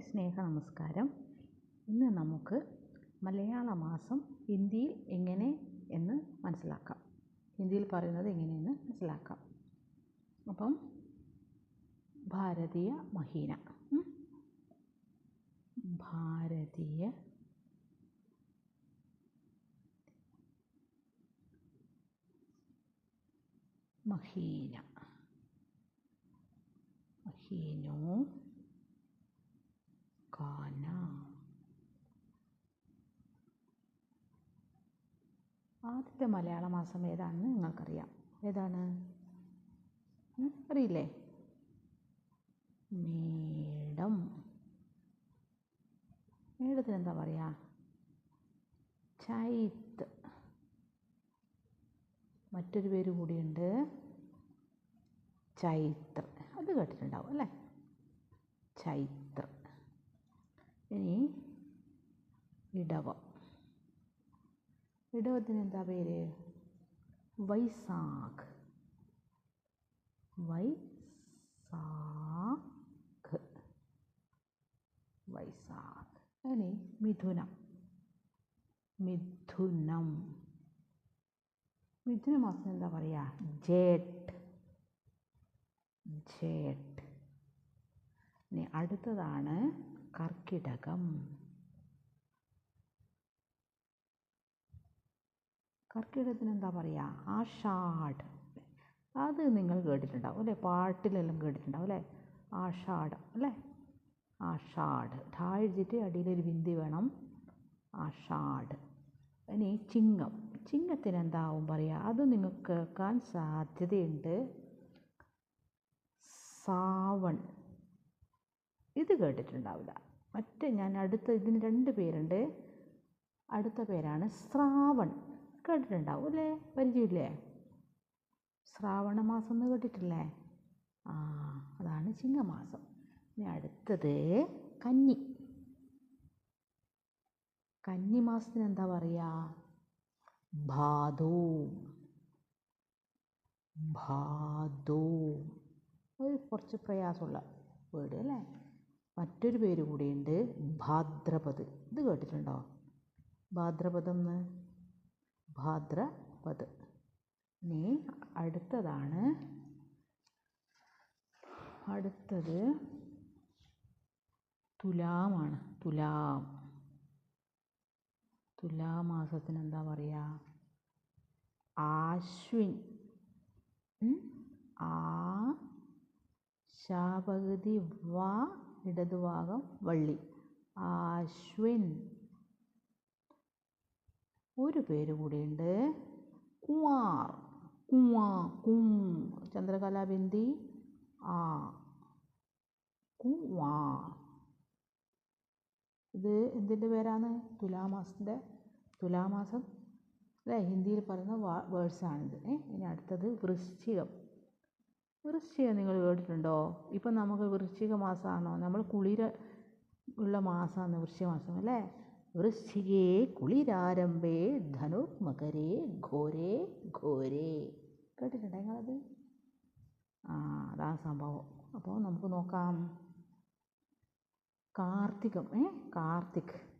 സ്നേഹ നമസ്കാരം ഇന്ന് നമുക്ക് മലയാള മാസം ഹിന്ദിയിൽ എങ്ങനെ എന്ന് മനസ്സിലാക്കാം. ഹിന്ദിയിൽ പറയുന്നത് എങ്ങനെയെന്ന് മനസ്സിലാക്കാം. അപ്പം ഭാരതീയ മഹീന. ഭാരതീയ മഹീന. മഹീനോ ആദ്യത്തെ മലയാള മാസം ഏതാണെന്ന് നിങ്ങൾക്കറിയാം. ഏതാണ്? അറിയില്ലേ? മേടം. മേടത്തിന് എന്താ പറയുക ചൈത്ത്. മറ്റൊരു പേര് കൂടിയുണ്ട്. ചൈത്ര. അത് കേട്ടിട്ടുണ്ടാവും അല്ലേ? ചൈത്ര. ഇനി ഇടവം. ഇടവത്തിന് എന്താ പേര്? വൈസാഖ്. വൈസാഖ്. വൈസാഖ്. ഇനി മിഥുനം. മിഥുനം. മിഥുന മാസം എന്താ പറയുക ജേട്ട്. ജേട്ട്. ഇനി അടുത്തതാണ് കർക്കിടകം. കർക്കിടകത്തിന് എന്താ പറയുക ആഷാഢ്. അത് നിങ്ങൾ കേട്ടിട്ടുണ്ടാവും അല്ലേ? പാട്ടിലെല്ലാം കേട്ടിട്ടുണ്ടാവും അല്ലേ? ആഷാഢം അല്ലേ? ആഷാഢ്. ഠാ എഴുതിയിട്ട് അടിയിലൊരു ബിന്ദി വേണം. ആഷാഢ്. ഇനി ചിങ്ങം. ചിങ്ങത്തിന് എന്താവും പറയുക അത് നിങ്ങൾക്ക് കേൾക്കാൻ സാധ്യതയുണ്ട്. സാവൺ. ഇത് കേട്ടിട്ടുണ്ടാവില്ല. മറ്റേ ഞാൻ അടുത്ത ഇതിന് രണ്ട് പേരുണ്ട്. അടുത്ത പേരാണ് ശ്രാവൺ. കേട്ടിട്ടുണ്ടാവും അല്ലേ? പരിചയമില്ലേ? ശ്രാവണ മാസം എന്ന് കേട്ടിട്ടില്ലേ? ആ അതാണ് ചിങ്ങമാസം. ഇനി അടുത്തത് കന്നി. കന്നി മാസത്തിന് എന്താ പറയുക ഭാദോ. ഭാദോ. ഒരു കുറച്ച് പ്രയാസമുള്ള വേർഡ് അല്ലേ? മറ്റൊരു പേര് കൂടിയുണ്ട് ഭാദ്രപത് ഇത് കേട്ടിട്ടുണ്ടോ? ഭാദ്രപദം എന്ന്? ഭാദ്രപത് ഇനി അടുത്തതാണ്. അടുത്തത് തുലാമാണ്. തുലാം. തുലാമാസത്തിന് എന്താ പറയുക ആശ്വിൻ? ആ ശാപകുതി വ ഇടതുഭാഗം വള്ളി. ആശ്വിൻ. ഒരു പേര് കൂടിയുണ്ട്. കുവാർ കുവാ കും. ചന്ദ്രകലാബിന്ദി ആ. കുവാ ഇത് എന്തിന്റെ പേരാണ്? തുലാമാസത്തിന്റെ തുലാമാസം. അല്ലേ? ഹിന്ദിയിൽ പറയുന്ന വാ വേർഡ്സാണിത്. ഇനി അടുത്തത് വൃശ്ചികം. വൃശ്ചികം നിങ്ങൾ കേട്ടിട്ടുണ്ടോ? ഇപ്പം നമുക്ക് വൃശ്ചിക മാസമാണോ? നമ്മൾ കുളിര ഉള്ള മാസമാണ് വൃശ്ചിക മാസം അല്ലേ? വൃശ്ചികേ കുളിരാരംഭേ ധനു മകരേ ഘോരേ ഘോരേ. കേട്ടിട്ടുണ്ടോ നിങ്ങളത്? ആ അതാ സംഭവം. അപ്പോൾ നമുക്ക് നോക്കാം. കാർത്തികം ഏ? കാർത്തിക്.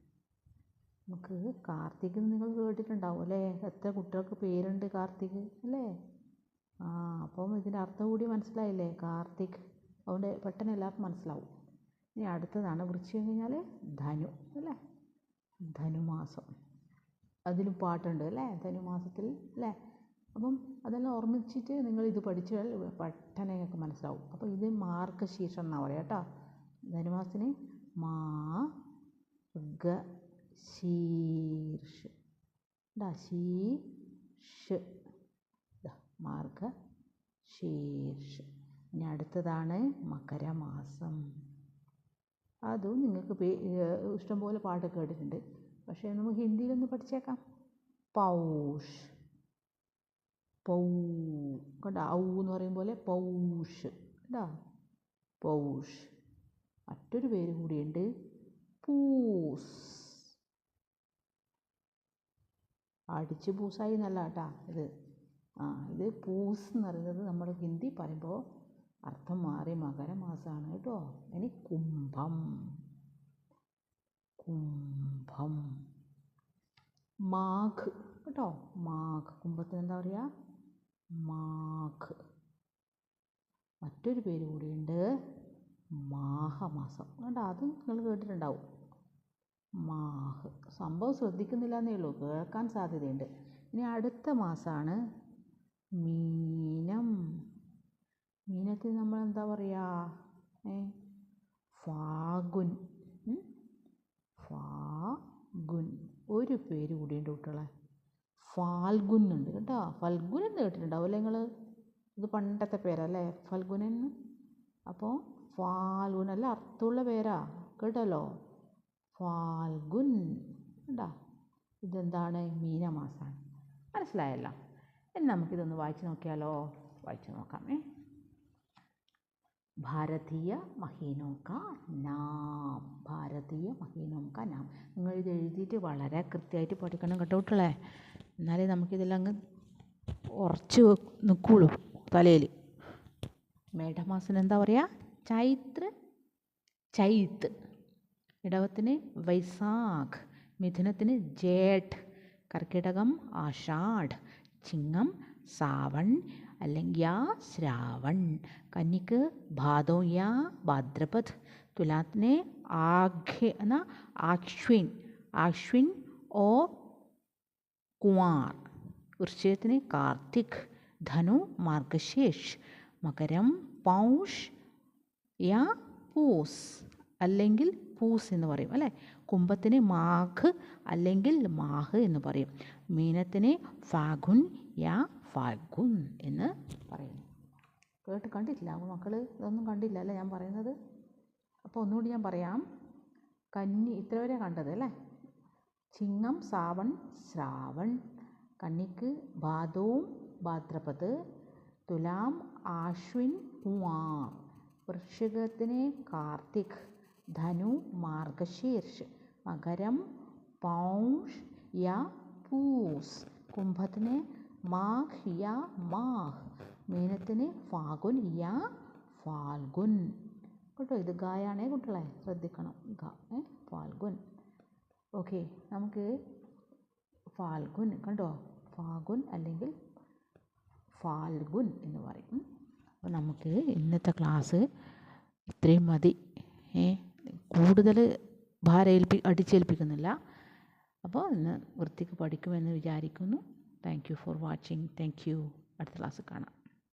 നമുക്ക് കാർത്തിക് നിങ്ങൾ കേട്ടിട്ടുണ്ടാവും അല്ലേ? എത്ര കുട്ടികൾക്ക് പേരുണ്ട് കാർത്തിക് അല്ലേ? ആ അപ്പം ഇതിന്റെ അർത്ഥം കൂടി മനസ്സിലായില്ലേ? കാർത്തിക്. അതുകൊണ്ട് പെട്ടെന്ന് എല്ലാവർക്കും മനസ്സിലാവും. ഇനി അടുത്തതാണ് വൃശ്ചികം കഴിഞ്ഞാൽ ധനു അല്ലേ? ധനുമാസം. അതിലും പാട്ടുണ്ട് അല്ലേ? ധനുമാസത്തിൽ അല്ലേ? അപ്പം അതെല്ലാം ഓർമ്മിച്ചിട്ട് നിങ്ങൾ ഇത് പഠിച്ചാൽ പെട്ടെന്ന് നിങ്ങൾക്ക് മനസ്സിലാവും. അപ്പോൾ ഇത് മാർഗശീർഷം എന്നാണ് പറയുക കേട്ടോ. ധനുമാസത്തിന് മാ ഗ ശീർഷ് ശീർഷ് ദാ മാർഗ ശീർഷ്. ഇനി അടുത്തതാണ് മകരമാസം. അതും നിങ്ങൾക്ക് ഇഷ്ടംപോലെ പാട്ട് കേട്ടിട്ടുണ്ട്. പക്ഷേ നമുക്ക് ഹിന്ദിയിലൊന്ന് പഠിച്ചേക്കാം. പൗഷ്. പൗ കണ്ടോ? ഔ എന്ന് പറയും പോലെ പൗഷ്. കണ്ടോ? പൗഷ്. മറ്റൊരു പേര് കൂടിയുണ്ട് പൂസ്. അടിച്ച് പൂസായി എന്നല്ല കേട്ടാ ഇത്. ആ ഇത് പൂസ് എന്ന് പറയുന്നത് നമ്മൾ ഹിന്ദി പറയുമ്പോൾ അർത്ഥം മാറി മകരമാസമാണ് കേട്ടോ. ഇനി കുംഭം. കുംഭം. മാഘ് കേട്ടോ. മാഘ്. കുംഭത്തിന് എന്താ പറയുക മാഘ്. മറ്റൊരു പേര് കൂടിയുണ്ട് മാഹമാസം. കേട്ടോ അതും നിങ്ങൾ കേട്ടിട്ടുണ്ടാവും. മാഹ്. സംഭവം ശ്രദ്ധിക്കുന്നില്ല എന്നേ ഉള്ളൂ. കേൾക്കാൻ സാധ്യതയുണ്ട്. ഇനി അടുത്ത മാസമാണ് മീനം. മീനത്തിന് നമ്മൾ എന്താ പറയുക ഏ ഫാഗുൻ ഫാഗുൻ. ഒരു പേര് കൂടിയുണ്ട് കുട്ടികളെ. ഫാൽഗുൻ ഉണ്ട് കേട്ടോ. ഫൽഗുൻ എന്ന് കേട്ടിട്ടുണ്ടാവില്ലേ നിങ്ങൾ ഇത് പണ്ടത്തെ പേരല്ലേ? ഫൽഗുൻ എന്ന്? അപ്പോൾ ഫാൽഗുൻ അല്ല അർത്ഥമുള്ള പേരാ. കേട്ടല്ലോ? ഫാൽഗുൻ. കേട്ടാ ഇതെന്താണ്? മീനമാസമാണ് മനസ്സിലായല്ലോ? ഇനി നമുക്കിതൊന്ന് വായിച്ച് നോക്കിയാലോ? വായിച്ച് നോക്കാമേ ഭാരതീയ മഹീനോം കാ നാം. ഭാരതീയ മഹീനോം കാ നാം ഇത് എഴുതിയിട്ട് വളരെ കൃത്യമായിട്ട് പഠിക്കണം കേട്ടോ കുട്ടികളെ. എന്നാലേ നമുക്കിതെല്ലാം അങ്ങ് ഉറച്ച് നിൽക്കുള്ളൂ തലയിൽ. മേടമാസം എന്താ പറയുക ചൈത്ര ചൈത്ത് ഇടവത്തിന് വൈസാഖ് മിഥുനത്തിന് ജേഠ് കർക്കിടകം ആഷാഢ് ചിങ്ങം സാവൺ അല്ലെങ്കിൽ യാ ശ്രാവൺ. കന്നിക്ക് ഭാദോ യാ ഭാദ്രപദ്. തുലാത്തിനെ ആഘ്യ എന്ന ആക്ഷ്വിൻ ആക്ഷ്വിൻ ഓ കുമാർ. വൃശ്ചികത്തിന് കാർത്തിക്. ധനു മാർഗശേഷ്. മകരം പൗഷ് യാ പൂസ്. അല്ലെങ്കിൽ പൂസ് എന്ന് പറയും അല്ലേ? കുംഭത്തിന് മാഘ് അല്ലെങ്കിൽ മാഹ് എന്ന് പറയും. മീനത്തിന് ഫാഗുൻ യാ ഫാഗുൻ എന്ന് പറയുന്നു. കേട്ട് കണ്ടിട്ടില്ല? അപ്പോൾ മക്കൾ ഇതൊന്നും കണ്ടില്ല അല്ലേ ഞാൻ പറയുന്നത്? അപ്പോൾ ഒന്നുകൂടി ഞാൻ പറയാം. കന്നി ഇത്ര വരെ കണ്ടത് അല്ലേ? ചിങ്ങം സാവൺ ശ്രാവൺ കന്നിക്ക് ഭാദവും ഭാദ്രപത് തുലാം ആശ്വിൻ പൂവാ. വൃക്ഷകത്തിന് കാർത്തിക് ധനു മാർഗശീർഷ് മകരം പൗഷ് യ പൂസ്. കുംഭത്തിന് മാഘ് യ മാഹ്. മീനത്തിന് ഫാഗുൻ യ ഫാൽഗുൻ. കേട്ടോ ഇത് ഗായാണേ കുട്ടികളെ? ശ്രദ്ധിക്കണം. ഗ ഏ ഫാൽഗുൻ. ഓക്കെ നമുക്ക് ഫാൽഗുൻ കണ്ടോ? ഫാഗുൻ അല്ലെങ്കിൽ ഫാൽഗുൻ എന്ന് പറയും. അപ്പോൾ നമുക്ക് ഇന്നത്തെ ക്ലാസ് ഇത്രയും മതി. കൂടുതൽ ഭാരേൽപ്പി അടിച്ചേൽപ്പിക്കുന്നില്ല. അപ്പോൾ ഇന്ന് വൃത്തിക്ക് പഠിക്കുമെന്ന് വിചാരിക്കുന്നു. Thank you for watching thank you അടുത്ത ക്ലാസ് കാണാം.